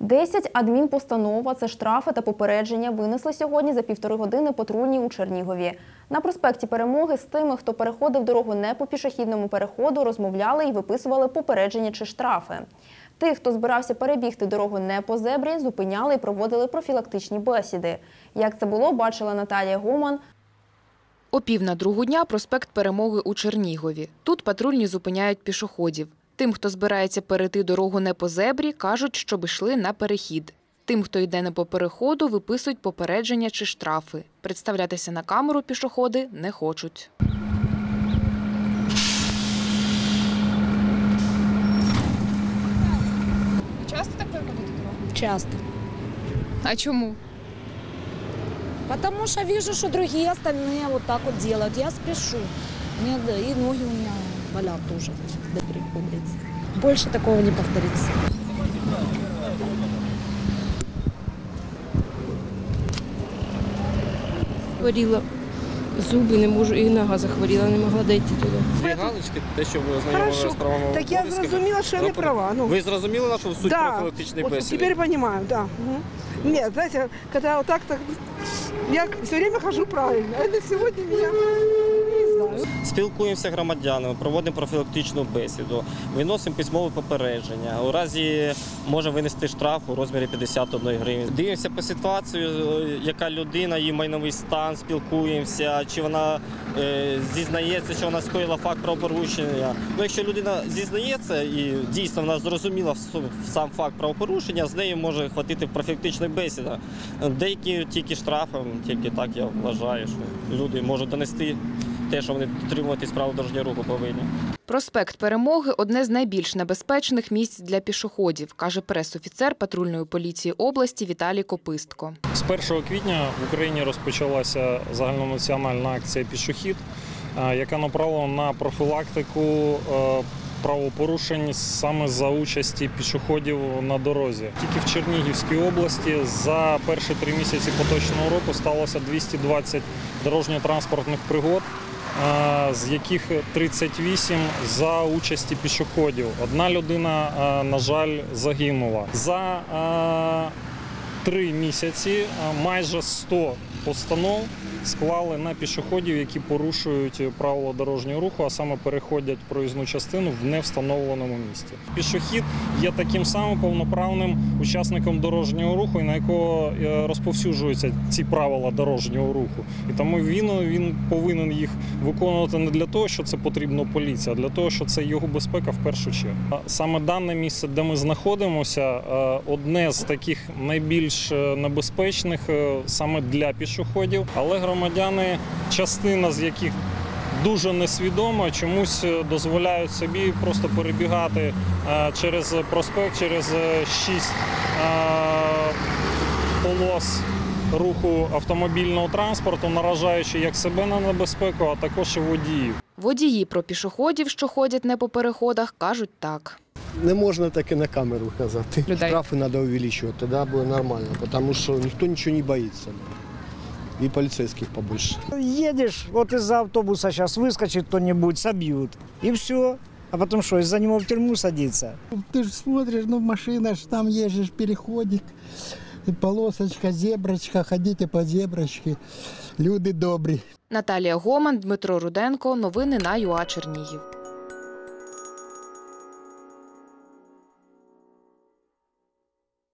10 адмінпостанова це штрафи та попередження винесли сьогодні за півтори години патрульні у Чернігові. На проспекті Перемоги з тими, хто переходив дорогу не по пішохідному переходу, розмовляли і виписували попередження чи штрафи. Тих, хто збирався перебігти дорогу не по зебрі, зупиняли і проводили профілактичні бесіди. Як це було, бачила Наталія Гоман. О пів на другу дня проспект Перемоги у Чернігові. Тут патрульні зупиняють пішоходів. Тим, хто збирається перейти дорогу не по зебрі, кажуть, щоб йшли на перехід. Тим, хто йде не по переходу, виписують попередження чи штрафи. Представлятися на камеру пішоходи не хочуть. Часто так переходите дорогу? Часто. А чому? Потому что вижу, что другие остальные вот так вот делают. Я спешу. Мне, да, и ноги у меня болят тоже до приходится. Больше такого не повторится. Хворіла зуби, не можу, і нога захворіла, не могла дійти туди. Дві галочки, те, що ви ознайомили Хорошо. з правами Так я обов'язками. зрозуміла, що я не права. Ну. Ви зрозуміли нашу суть Да. профілактичної Вот бесіди? теперь понимаю, да. Мгм. Нет, знаете, когда вот так, так я все время хожу правильно. А это сегодня меня. Спілкуємося з громадянами, проводимо профілактичну бесіду, виносимо письмове попередження. У разі може винести штраф у розмірі 51 гривень. Дивимося по ситуацію, яка людина, її майновий стан, спілкуємося, чи вона е, зізнається, що вона скоїла факт правопорушення. Ну, якщо людина зізнається і дійсно вона зрозуміла сам факт правопорушення, з нею може хватити профілактичної бесіди. Деякі тільки штрафом, тільки так я вважаю, що люди можуть донести те, що вони дотримуватись правил дорожнього руху повинні. Проспект Перемоги одне з найбільш небезпечних місць для пішоходів, каже прес-офіцер патрульної поліції області Віталій Копистко. З 1 квітня в Україні розпочалася загальнонаціональна акція Пішохід, е, яка направлена на профілактику е, правопорушень саме за участі пішоходів на дорозі. Тільки в Чернігівській області за перші три місяці поточного року сталося 220 дорожньо-транспортних пригод. З яких 38 за участі пішоходів. Одна людина, на жаль, загинула. За три місяці майже 100 постанов склали на пішоходів, які порушують правила дорожнього руху, а саме переходять проїзну частину в невстановленому місці. Пішохід є таким самим повноправним учасником дорожнього руху, на якого е, розповсюджуються ці правила дорожнього руху. І тому він, він повинен їх виконувати не для того, що це потрібно поліції, а для того, що це його безпека в першу чергу. Саме дане місце, де ми знаходимося, е, одне з таких найбільш е, небезпечних саме для пішоходів, але громадяни, частина з яких дуже несвідомо, чомусь е, дозволяють собі просто перебігати е, через проспект, через е, шість полос руху автомобільного транспорту, наражаючи як себе на небезпеку, а також і водіїв. Водії про пішоходів, що ходять не по переходах, кажуть так. Не можна так і на камеру казати. Людей. Штрафи треба увеличувати, тоді буде нормально, тому що ніхто нічого не боїться. І поліцейських побольше. Едешь, вот из-за автобуса сейчас выскочит кто-нибудь, собьют. И все. А потом что, из-за него в тюрьму садиться? Ты же смотришь, ну машина ж там езжешь, переходик, полосочка, зеброчка, ходите по зеброчке. Люди добрі. Наталія Гоман, Дмитро Руденко. Новини на ЮА Чернігів.